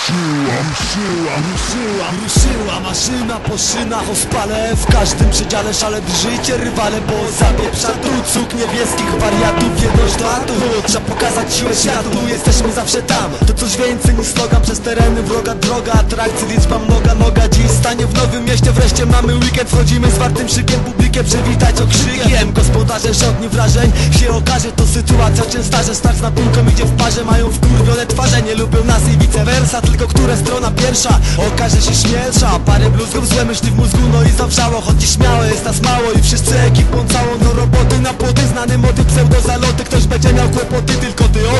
Ruszyłam, ruszyłam, ruszyłam, ruszyła maszyna po szynach ospale W każdym przedziale szale życie rywale Bo zapieprza tu cuk niebieskich wariatów. Jedność do atu Trzeba pokazać siłę światu. Jesteśmy zawsze tam To coś więcej niż slogan. Przez tereny wroga droga Atrakcji liczba mnoga noga Dziś stanie w nowym mieście Wreszcie mamy weekend. Wchodzimy z wartym szykiem Publikę przywitać okrzykiem. Gospodarze żadni wrażeń Się okaże to sytuacja. Częsta Że start z napunką idzie w parze. Mają wkurwione twarze Nie lubią nas i vice versa. Tylko która strona pierwsza. Okaże się śmielsza Parę bluzgów złe myśli w mózgu No i zawrzało. Choć śmiało jest nas mało I wszyscy ekipą całą Do roboty. Na płoty Znany motyw pseudo zaloty Ktoś będzie miał kłopoty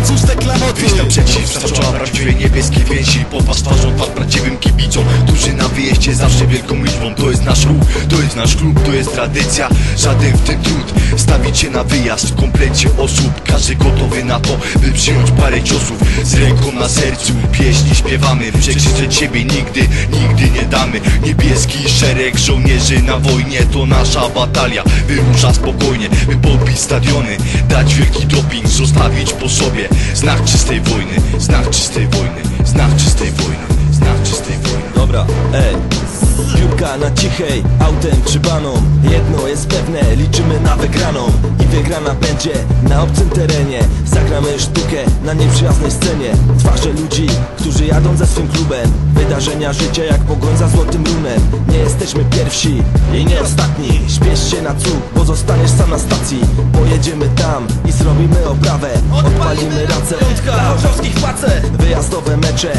Ty odczuć te klamoty Wyjść naprzeciw, starczała prawdziwej niebieskiej więzi. Popatrz twarzą twarz prawdziwym kibicom Którzy na wyjeździe zawsze wielką liczbą. To jest nasz ruch, to jest nasz klub, to jest tradycja. Żaden w tym trud, stawić się na wyjazd W komplecie osób, każdy gotowy na to By przyjąć parę ciosów. Z ręką na sercu Pieśni śpiewamy, przekrzyczeć ciebie nigdy, nigdy nie damy. Niebieski szereg żołnierzy na wojnie To nasza batalia, wyrusza spokojnie By podbić stadiony, dać wielki doping Zostawić po sobie znak czystej wojny Znak czystej wojny, znak czystej wojny Znak czystej wojny. Dobra, ej Piórka na cichej, autem czy baną Jedno jest pewne, liczymy na wygraną Wygrana będzie na obcym terenie? Zagramy sztukę na nieprzyjaznej scenie. Twarze ludzi, którzy jadą ze swym klubem. Wydarzenia życia jak pogoń za złotym runem Nie jesteśmy pierwsi i nie ostatni. Śpiesz się na cud, bo zostaniesz sam na stacji. Pojedziemy tam i zrobimy oprawę. Odpalimy racę. Dla orzowskich płace Wyjazdowe mecze,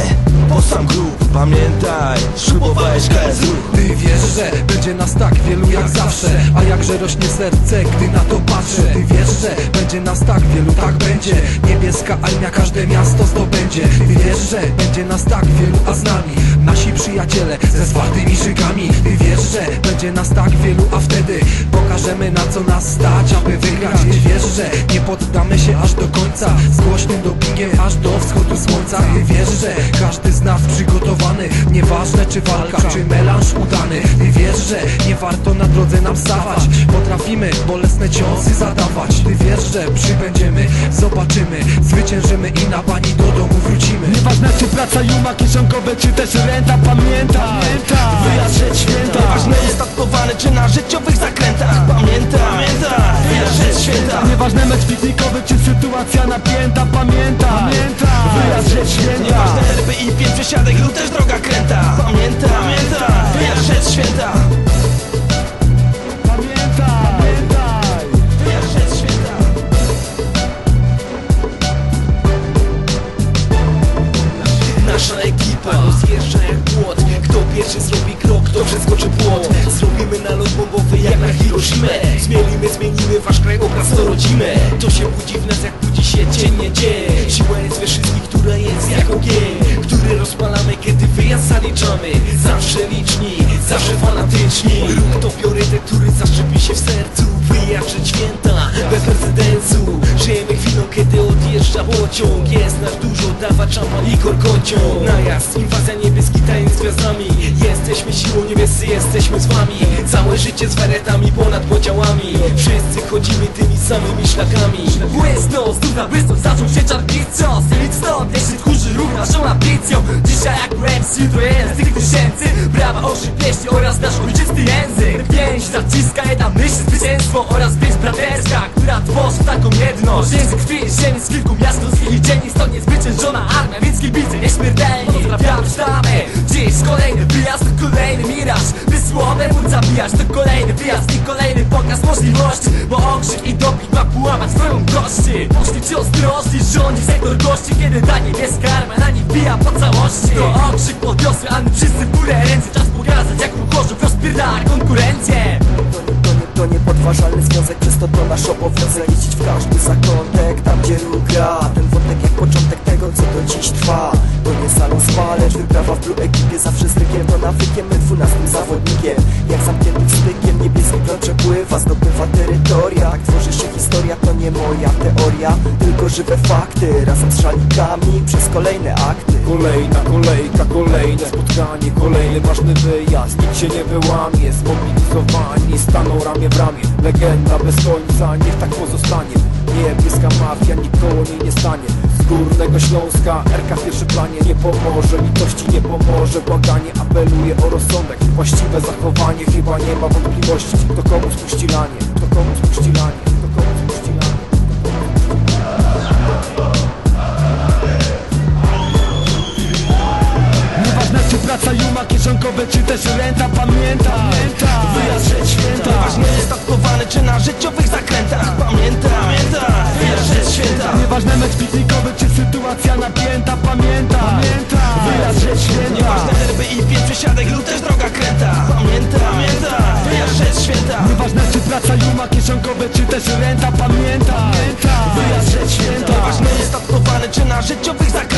po sam grób. Pamiętaj, ślubowałeś KSU Ty wiesz, że będzie nas tak wielu jak zawsze. A jakże rośnie serce, gdy na to patrzę Ty wiesz, że będzie nas tak wielu, tak będzie. Niebieska armia każde miasto zdobędzie wiesz, że będzie nas tak wielu, a z nami Nasi przyjaciele ze zwartymi szykami. Ty wiesz, że będzie nas tak wielu, a wtedy Pokażemy na co nas stać, aby wygrać. Ty wiesz, że nie poddamy się aż do końca Z głośnym dopingiem aż do wschodu słońca. Ty wiesz, że każdy z nas przygotowany Nieważne czy walka, czy melanż udany. Ty wiesz, że nie warto na drodze nam stawać Potrafimy bolesne ciosy zadawać. Ty wiesz, że przybędziemy, zobaczymy Zwyciężymy i na bani do domu wrócimy Nieważne czy praca juma kieszonkowe czy też renta Pamiętaj, wyjazd rzecz święta. Ważne jest odpływany czy na życiowych zakrętach. Pamiętaj, wyjazd rzecz święta. Nieważne mecz piknikowy czy sytuacja napięta. Pamiętaj, wyjazd rzecz święta. Nieważne herby i pięć przesiadek lub też droga kręta. Pamiętaj, wyjazd rzecz święta to się budzi w nas jak budzi się dzień, nie dzień. Siła jest we wszystkich, która jest jak ogień Który rozpalamy, kiedy wyjazd zaliczamy Zawsze liczni, zawsze fanatyczni. Ruch to priorytet, który zaszczepi się w sercu. Przed święta, bez precedensu Żyjemy chwilą, kiedy odjeżdża pociąg. Jest nas dużo, dawać szampan i korkociąg Najazd, inwazja niebieski tańc z gwiazdami. Jesteśmy siłą niebiescy, jesteśmy z wami Całe życie z weretami ponad podziałami. Wszyscy chodzimy tymi samymi szlakami. Błysnął, znów na błysnął, zaczął się czarnicą Stylic stąd, jeszcze tchórzy ruch naszą ambicją. Dzisiaj jak MC to jeden z tych tysięcy. Brawa, oszy, pieśni oraz nasz ojczysty język. Pięć zaciska jedna myśl, zwycięstwo oraz pieśń braterska Która tworzy taką jedność. Język krwi, ziemi z kilku miast ludzkich dzieni swoją gości Poślić ostrożnie, rządzi sektor gości Kiedy ta niebieska armia na nich bija po całości. To okrzyk pod wiosły, a my wszyscy w górę ręce Czas pokazać jak ruchorzów rozpierdala konkurencję. To nie, to nie, to niepodważalny związek, przez to to nasz obowiązek Jeździć w każdy zakątek, tam gdzie ruch gra Ten wątek jak początek tego, co do dziś trwa. To nie salon spa, lecz wyprawa w blue ekipie Zawsze z rykiem, to nawykiem, my dwunastym zawodnikiem. Jak zamkniętym stykiem, niebieski plan przepływa Zdobywa terytoria, nie moja teoria, tylko żywe fakty. Razem z szalikami, przez kolejne akty. Kolejna kolejka, kolejne spotkanie Kolejny ważny wyjazd, nikt się nie wyłamie Zmobilizowani, staną ramię w ramię. Legenda bez końca, niech tak pozostanie. Niebieska mafia, nikoło jej nie stanie. Z Górnego Śląska RK w pierwszym planie nie pomoże Litości nie pomoże. Błaganie apeluje o rozsądek. Właściwe zachowanie Chyba nie ma wątpliwości. To komu spuścilanie? To komu spuścilanie też renta Pamiętaj, wyjazd święta. Nieważne jest statkowane czy na życiowych zakrętach. Pamiętaj, wyjazd przed święta. Nieważne mecz piknikowy czy sytuacja napięta. Pamiętaj, wyjazd przed święta. Nieważne derby i pięć przesiadek lub też droga kręta. Pamiętaj, wyjazd przed święta. Nieważne czy praca juma, kieszonkowe czy też renta Pamiętaj, wyjazd przed święta. Nieważne jest czy na życiowych zakrętach